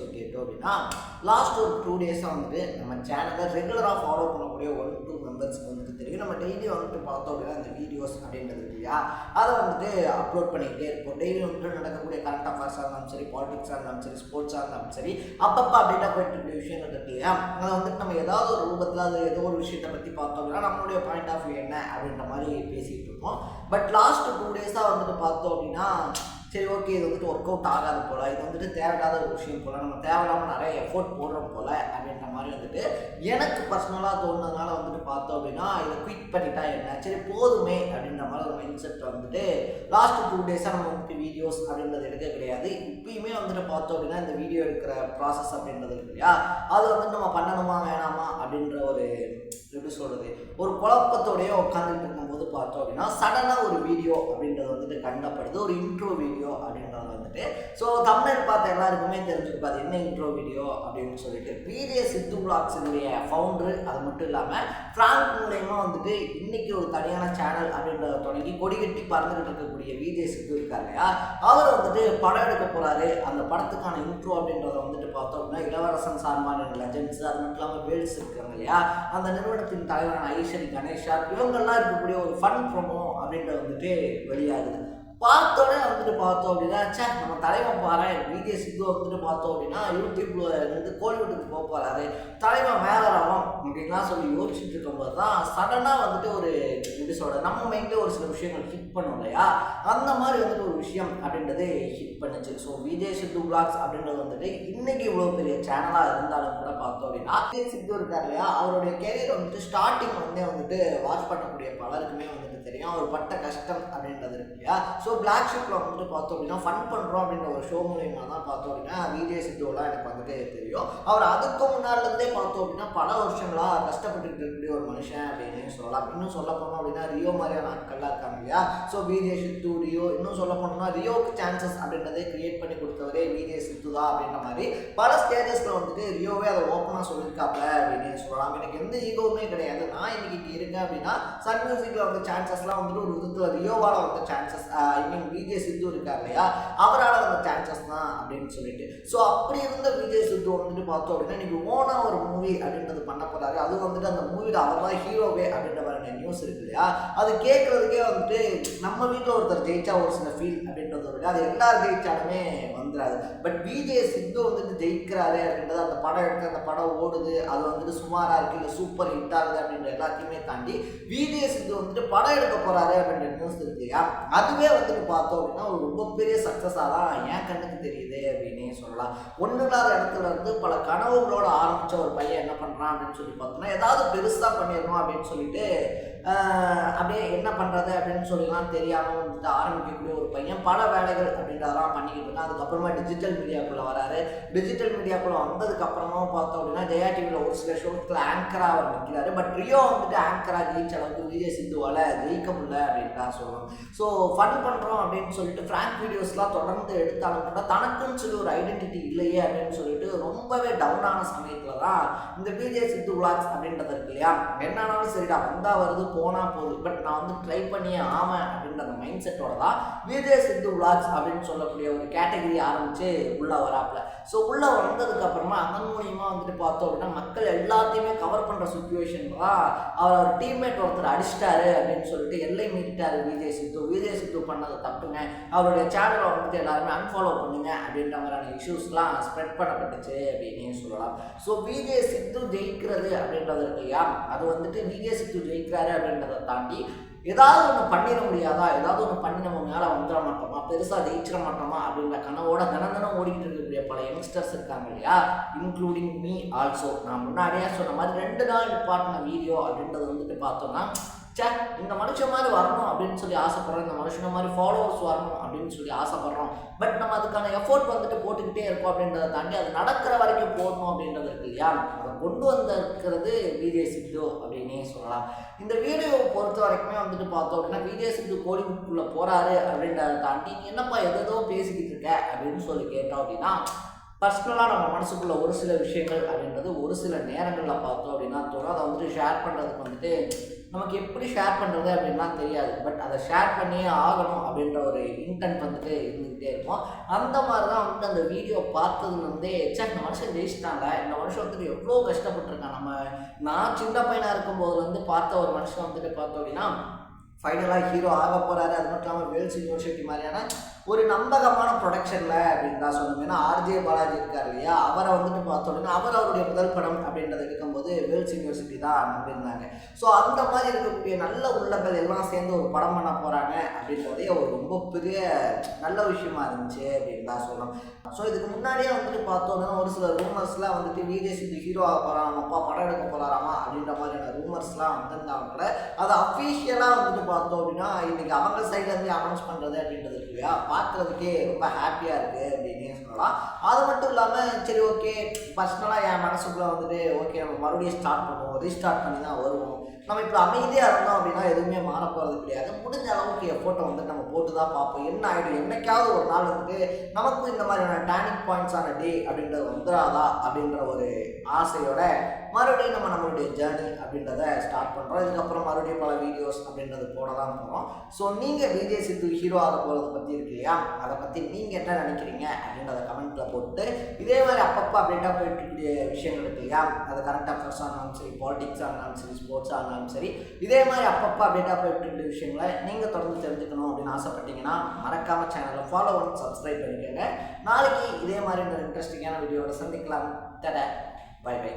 சொல்லிட்டு அப்படின்னா லாஸ்ட் ஒரு டூ டேஸ்ஸாக வந்துட்டு நம்ம சேனலை ரெகுலராக ஃபாலோ பண்ணக்கூடிய ஒன் டூ மெம்பர்ஸ்க்கு வந்துட்டு தெரியும். நம்ம டெய்லி வந்துட்டு பார்த்தோம் அப்படின்னா அந்த வீடியோஸ் அப்படின்றது இல்லையா? அதை வந்துட்டு அப்லோட் பண்ணிக்கிட்டே இருப்போம். டெய்லி வந்துட்டு நடக்கக்கூடிய கரண்ட் அஃபேர்ஸாக இருந்தாலும் சரி பாலிடிக்ஸாக இருந்தாலும் சரி ஸ்போர்ட்ஸாக இருந்தாலும் சரி அப்பப்போ அப்டேட்டாக போயிட்டு இருக்க விஷயங்கள் இருக்கு இல்லையா? அதை வந்துட்டு நம்ம ஏதாவது ஒரு ரூபத்தில் அது ஏதோ ஒரு விஷயத்தை பற்றி பார்த்தோம் அப்படின்னா நம்மளுடைய பாயிண்ட் ஆஃப் வியூ என்ன அப்படின்ற மாதிரி பேசிகிட்டு இருப்போம். பட் லாஸ்ட் டூ டேஸாக வந்துட்டு பார்த்தோம் அப்படின்னா சரி ஓகே இது வந்துட்டு ஒர்க் அவுட் ஆகாது போல். இது வந்துட்டு தேவையில்லாத ஒரு விஷயம் போல். நம்ம தேவையில்லாமல் நிறைய எஃபோர்ட் போடுறோம் போல் அப்படின்ற மாதிரி வந்துட்டு எனக்கு பர்சனலாக தோணுனதுனால வந்துட்டு பார்த்தோம் அப்படின்னா இதை குவிட் பண்ணிட்டா என்ன? சரி போதுமே அப்படின்ற மாதிரி ஒரு மைண்ட் வந்துட்டு லாஸ்ட் டூ டேஸாக நம்ம வந்துட்டு வீடியோஸ் அப்படின்றது எடுக்க கிடையாது. இப்பயுமே வந்துட்டு பார்த்தோம் அப்படின்னா இந்த வீடியோ எடுக்கிற ப்ராசஸ் அப்படின்றது இருக்கு இல்லையா? அது வந்துட்டு நம்ம பண்ணணுமா வேணாமா அப்படின்ற ஒரு எப்படி சொல்கிறது ஒரு குழப்பத்தோடய உட்காந்துட்டு இருக்கும்போது பார்த்தோம் அப்படின்னா சடனாக ஒரு வீடியோ அப்படின்றது வந்துட்டு கண்டப்படுது. ஒரு இன்ட்ரோ வீடியோ அப்படின்றது வந்துட்டு. ஸோ தமிழர் பார்த்த எல்லாருக்குமே தெரிஞ்சிருக்கும். பார்த்து என்ன இன்ட்ரோ வீடியோ அப்படின்னு சொல்லிட்டு வீடியோ சித்து பிளாக்ஸினுடைய ஃபவுண்டர் அது மட்டும் இல்லாமல் ஃப்ராங்க் மூலயமா வந்துட்டு இன்னைக்கு ஒரு தனியான சேனல் அப்படின்றத தொடங்கி கொடிகட்டி பறந்துகிட்டு இருக்கக்கூடிய விஜய் சித்து இருக்கார் இல்லையா அவர் வந்துட்டு படம் எடுக்க போகிறாரு அந்த படத்துக்கான இன்ட்ரோ அப்படின்றத வந்துட்டு பார்த்தோம் அப்படின்னா இளவரசன் சார்பான லெஜண்ட்ஸ் அது மட்டும் இல்லாமல் வேல்ஸ் இருக்காங்க இல்லையா? அந்த நிறுவனத்தின் தலைவரான ஐஸ்வரி கணேஷா இவங்கெல்லாம் இருக்கக்கூடிய ஒரு ஃபன் ப்ரோமோ அப்படின்றது வந்துட்டு வெளியாகுது. பார்த்தோன்னே வந்துட்டு பார்த்தோம் அப்படின்னா சே நம்ம தலைவன் பாரு விஜய் சித்து வந்துட்டு பார்த்தோம் அப்படின்னா யூடியூப்ல இருந்து கோலிவுட்டுக்கு போக போறாரு. தலைவன் மேலே வரலாம் அப்படின்லாம் சொல்லி யோசிச்சுட்டு இருக்கும்போது தான் சடனாக வந்துட்டு ஒரு எப்படி சொல்ற நம்ம மைண்ட்ல ஒரு சில விஷயங்கள் ஹிட் பண்ணும் இல்லையா? அந்த மாதிரி வந்துட்டு ஒரு விஷயம் அப்படின்றது ஹிட் பண்ணுச்சு. ஸோ விஜய் சித்து பிளாக்ஸ் அப்படின்றது வந்துட்டு இன்னைக்கு இவ்வளோ பெரிய சேனலாக இருந்தாலும் கூட பார்த்தோம் அப்படின்னா விஜய் சித்து இருக்கார் இல்லையா? அவருடைய கேரியர் வந்துட்டு ஸ்டார்டிங் வந்து வந்துட்டு வாட்ச் பண்ணக்கூடிய பலருக்குமே வந்துட்டு தெரியும். அவர் பட்ட கஷ்டம் அப்படின்னு இல்லையா ஸோ பிளாக் ஷிப்பில் வந்துட்டு பார்த்தோம் அப்படின்னா ஃபன் பண்ணுறோம் அப்படின்ற ஒரு ஷோ மூலியமாக தான் பார்த்தோம் அப்படின்னா விஜய் சித்துவெல்லாம் எனக்கு வந்துட்டு தெரியும். அவர் அதுக்கு முன்னாடிலேருந்தே பார்த்தோம் அப்படின்னா பல வருஷங்களாக கஷ்டப்பட்டுட்டு இருக்கக்கூடிய ஒரு மனுஷன் அப்படின்னு சொல்லலாம். இன்னும் சொல்ல போனோம் அப்படின்னா ரியோ மாதிரியான ஆட்கள்லாம் இருக்காங்க இல்லையா? ஸோ விஜய் சித்து ரியோ இன்னும் சொல்ல போனோம்னா ரியோவுக்கு சான்சஸ் அப்படின்றதே கிரியேட் பண்ணி கொடுத்தவரே விஜய் சித்து தான் அப்படின்ற மாதிரி பல ஸ்டேஜஸில் வந்துட்டு ரியோவே அதை ஓப்பனாக சொல்லியிருக்காப்ல அப்படின்னு சொல்லலாம். எனக்கு எந்த ஈகோவுமே கிடையாது. நான் இன்னைக்கு இங்கே இருக்கேன் அப்படின்னா சன் மியூசிக்கில் வந்து சான்சஸ்லாம் வந்துட்டு ஒரு விதத்தில் ரியோவால் வந்த சான்சஸ் ஐ மீன் விஜய் சித்து இருக்கார் இல்லையா? அவரால் வந்த சான்சஸ் தான் அப்படின்னு சொல்லிட்டு. ஸோ அப்படி இருந்த விஜய் சித்து வந்துட்டு பார்த்தோம் அப்படின்னா இன்னைக்கு ஓனா ஒரு மூவி அப்படின்றது பண்ண போறாரு. அது வந்துட்டு அந்த மூவியில் அவர் தான் ஹீரோவே அப்படின்ற மாதிரி நியூஸ் இருக்கு இல்லையா? அது கேட்குறதுக்கே வந்துட்டு நம்ம வீட்டில் ஒருத்தர் ஜெயிச்சா ஒரு சில ஃபீல் அப்படின்றது ஒரு அது எல்லாரும் ஜெயிச்சாலுமே வந்துடாது பட் விஜய் சித்து வந்துட்டு ஜெயிக்கிறாரு அப்படின்றது அந்த படம் எடுத்து அந்த படம் ஓடுது. அது வந்துட்டு சுமாராக இருக்குது இல்லை சூப்பர் ஹிட் ஆகுது அப்படின்ற எல்லாத்தையுமே தாண்டி விஜய் சித்து வந்துட்டு படம் எடுக்க போகிறாரு அப்படின்ற நியூஸ் இருக்கு இல்லையா? அதுவே வந்துட்டு பார்த்தோம் அப்படின்னா ஒரு ரொம்ப பெரிய சக்ஸஸாக தான் என் கண்ணுக்கு தெரியுது அப்படின்னே சொல்லலாம். ஒன்றும் இல்லாத இடத்துல இருந்து பல கனவுகளோட ஆரம்பித்த ஒரு பையன் என்ன பண்ணுறான் அப்படின்னு சொல்லி பார்த்தோம்னா ஏதாவது பெருசாக பண்ணிடணும் அப்படின்னு சொல்லிட்டு அப்படியே என்ன பண்ணுறது அப்படின்னு சொல்லலாம் தெரியாமல் வந்துட்டு ஆரம்பிக்கக்கூடிய ஒரு பையன் பல வேலைகள் அப்படின்றதெல்லாம் பண்ணிக்கிட்டு இருக்கான். அதுக்கப்புறமா டிஜிட்டல் மீடியாக்குள்ளே வராரு. டிஜிட்டல் மீடியாக்குள்ளே வந்ததுக்கப்புறமா பார்த்தோம் அப்படின்னா ஜெயா டிவியில் ஒரு சில ஷோத்தில் ஆங்கராக அவர் நிற்கிறாரு பட் ரியோ வந்துட்டு ஆங்கராக ஜெயிச்ச அளவுக்கு விஜய் சிந்துவால் ஜெயிக்க முடியல அப்படின்னு தான் சொல்லணும். ஸோ ஃபன் பண்ணுறோம் அப்படின்னு சொல்லிட்டு ஃப்ராங்க் வீடியோஸ்லாம் தொடர்ந்து எடுத்தாலும் கூட தனக்குன்னு சொல்லி ஒரு ஐடென்டிட்டி இல்லையே அப்படின்னு சொல்லிட்டு ரொம்பவே டவுனான சமயத்தில் தான் இந்த விஜய் சித்து விளாக்ஸ் அப்படின்றது இருக்கு இல்லையா? என்னன்னாலும் சரிடா வந்தால் வருது போனால் போகுது. பட் நான் வந்து ட்ரை பண்ணியே ஆவேன் அப்படின்ற அந்த மைண்ட் செட்டோட தான் விஜய் சித்து விளாக்ஸ் அப்படின்னு சொல்லக்கூடிய ஒரு கேட்டகரி ஆரம்பித்து உள்ளே வராப்புல. ஸோ உள்ளே வந்ததுக்கப்புறமா அதன் மூலியமாக வந்துட்டு பார்த்தோம் அப்படின்னா மக்கள் எல்லாத்தையுமே கவர் பண்ணுற சுச்சுவேஷன் தான் அவர் அவர் டீம்மேட் ஒருத்தர் அடிச்சிட்டாரு அப்படின்னு சொல்லிட்டு எல்லை மீறிட்டார் விஜய் சித்து. விஜய் சித்து பண்ணது தப்புங்க. அவருடைய சேனலை வந்துட்டு எல்லாருமே அன்ஃபாலோ பண்ணுங்க அப்படின்ற மாதிரியான இஷ்யூஸ்லாம் ஸ்ப்ரெட் பண்ணப்பட்டுச்சு அப்படின்னு சொல்லலாம். ஸோ விஜய் சித்து ஜெயிக்கிறது அப்படின்றது இருக்கு இல்லையா அது வந்துட்டு விஜய் சித்து இருக்கிறாரு அப்படின்றத தாண்டி ஏதாவது ஒன்று பண்ணிட முடியாதா? ஏதாவது ஒன்று பண்ணி நம்ம மேலே வந்துட மாட்டோமா? பெருசாக ஜெயிச்சிட மாட்டோமா? அப்படின்ற கனவோட தினம் தினம் ஓடிக்கிட்டு இருக்கக்கூடிய பல யங்ஸ்டர்ஸ் இருக்காங்க இல்லையா? இன்க்ளூடிங் மீ ஆல்சோ நான் முன்னாடியே சொன்ன மாதிரி ரெண்டு நாள் நிப்பாட்டின வீடியோ அப்படின்றது வந்துட்டு பார்த்தோம்னா சே இந்த மனுஷன் மாதிரி வரணும் அப்படின்னு சொல்லி ஆசைப்படுறோம் இந்த மனுஷனை மாதிரி ஃபாலோவர்ஸ் வரணும் அப்படின்னு சொல்லி ஆசைப்படுறோம். பட் நம்ம அதுக்கான எஃபோர்ட் வந்துட்டு போட்டுக்கிட்டே இருக்கோம் அப்படின்றத தாண்டி அது நடக்கிற வரைக்கும் போடணும் அப்படின்றது இருக்கு இல்லையா? அதை கொண்டு வந்திருக்கிறது விஜய் சித்து அப்படின்னே சொல்லலாம். இந்த வீடியோவை பொறுத்த வரைக்குமே வந்துட்டு பார்த்தோம் அப்படின்னா விஜய் சித்து கோலிவுட்குள்ளே போகிறாரு அப்படின்றத தாண்டி நீ என்னப்பா எதோ பேசிக்கிட்டு இருக்க அப்படின்னு சொல்லி கேட்டோம் அப்படின்னா பர்சனலாக நம்ம மனசுக்குள்ள ஒரு சில விஷயங்கள் அப்படின்றது ஒரு சில நேரங்களில் பார்த்தோம் அப்படின்னா தோணும் அதை வந்துட்டு ஷேர் பண்ணுறதுக்கு வந்துட்டு நமக்கு எப்படி ஷேர் பண்ணுறது அப்படின்லாம் தெரியாது. பட் அதை ஷேர் பண்ணியே ஆகணும் அப்படின்ற ஒரு இன்டென்ட் வந்துட்டு இருந்துக்கிட்டே இருக்கும். அந்த மாதிரி தான் வந்துட்டு அந்த வீடியோ பார்த்ததுலேருந்தே சே இந்த மனுஷன் ஜெயிச்சிட்டாங்க இந்த மனுஷன் வந்துட்டு எவ்வளோ கஷ்டப்பட்டுருக்கான். நம்ம நான் சின்ன பையனாக இருக்கும்போது வந்து பார்த்த ஒரு மனுஷன் வந்துட்டு பார்த்தோம் அப்படின்னா ஃபைனலாக ஹீரோ ஆக போகிறாரு அது மட்டும் இல்லாமல் வேல்ஸ் யூனிவர்சிட்டி மாதிரியான ஒரு நம்பகமான ப்ரொடக்ஷனில் அப்படின்னு தான் சொல்லணும். ஏன்னா ஆர்ஜே பாலாஜி இருக்கார் இல்லையா? அவரை வந்துட்டு பார்த்தோம்னா அவர் அவருடைய முதல் படம் அப்படின்றத இருக்கும்போது வேல்ஸ் யூனிவர்சிட்டி தான் நம்பியிருந்தாங்க. ஸோ அந்த மாதிரி இருக்கக்கூடிய நல்ல உள்ளங்கள் எல்லாம் சேர்ந்து ஒரு படம் பண்ண போகிறாங்க அப்படின்றதே ஒரு ரொம்ப பெரிய நல்ல விஷயமா இருந்துச்சு அப்படின்னு தான் சொல்லணும். ஸோ இதுக்கு முன்னாடியே வந்துட்டு பார்த்தோம்னா ஒரு சில ரூமர்ஸ்லாம் வந்துட்டு விஜய் சிந்து ஹீரோ ஆக போகிறான் அப்பா படம் எடுக்க போகிறாராமா அப்படின்ற மாதிரியான ரூமர்ஸ்லாம் வந்திருந்தாங்க கூட அது அஃபீஷியலாக வந்துட்டு பார்த்தோம் அப்படின்னா இன்றைக்கி அவங்க சைட்லேருந்து அனௌன்ஸ் பண்ணுறது அப்படின்றது இல்லையா? பார்க்குறதுக்கே ரொம்ப ஹாப்பியாக இருக்குது அப்படின்னு சொல்லலாம் அது மட்டும் இல்லாமல் சரி ஓகே பர்சனலாக என் மனசுக்குள்ளே வந்துட்டு ஓகே நம்ம மறுபடியும் ஸ்டார்ட் பண்ணுவோம். ரீஸ்டார்ட் பண்ணி தான் வருவோம். நம்ம இப்போ அமைதியாக இருந்தோம் அப்படின்னா எதுவுமே மாற போகிறது கிடையாது. முடிஞ்ச அளவுக்கு எஃபோர்ட்டை வந்துட்டு நம்ம போட்டு தான் பார்ப்போம். என்ன ஆகிடும் என்னைக்காவது ஒரு நாள் வந்துட்டு நமக்கும் இந்த மாதிரியான டேனிக் பாயிண்ட்ஸான டே அப்படின்றது வந்துடாதா அப்படின்ற ஒரு ஆசையோட மறுபடியும் நம்ம நம்மளுடைய ஜேர்னி அப்படின்றத ஸ்டார்ட் பண்ணுறோம் இதுக்கப்புறம் மறுபடியும் பல வீடியோஸ் அப்படின்றது போட தான் போகிறோம் ஸோ நீங்கள் விஜய் சித்து ஹீரோ ஆக போகிறத பற்றி இருக்கு இல்லையா? அதை பற்றி நீங்கள் என்ன நினைக்கிறீங்க அப்படின்றத கமெண்ட்டில் போட்டு இதே மாதிரி அப்பப்போ அப்டேட்டாக போயிட்டுருக்கிற விஷயங்கள் இருக்கு இல்லையா? அது கரண்ட் அஃபேர்ஸாக இருந்தாலும் சரி பாலிடிக்ஸாக இருந்தாலும் சரி ஸ்போர்ட்ஸாக இருந்தாலும் சரி இதே மாதிரி அப்பப்போ அப்டேட்டாக போயிட்டுருக்கிற விஷயங்களை நீங்கள் தொடர்ந்து தெரிஞ்சுக்கணும் அப்படின்னு ஆசைப்பட்டீங்கன்னா மறக்காமல் சேனலை ஃபாலோ பண்ணி சப்ஸ்கிரைப் பண்ணிக்கோங்க. நாளைக்கு இதே மாதிரி ஒரு இன்ட்ரெஸ்டிங்கான வீடியோட சந்திக்கலாம். தட பை பை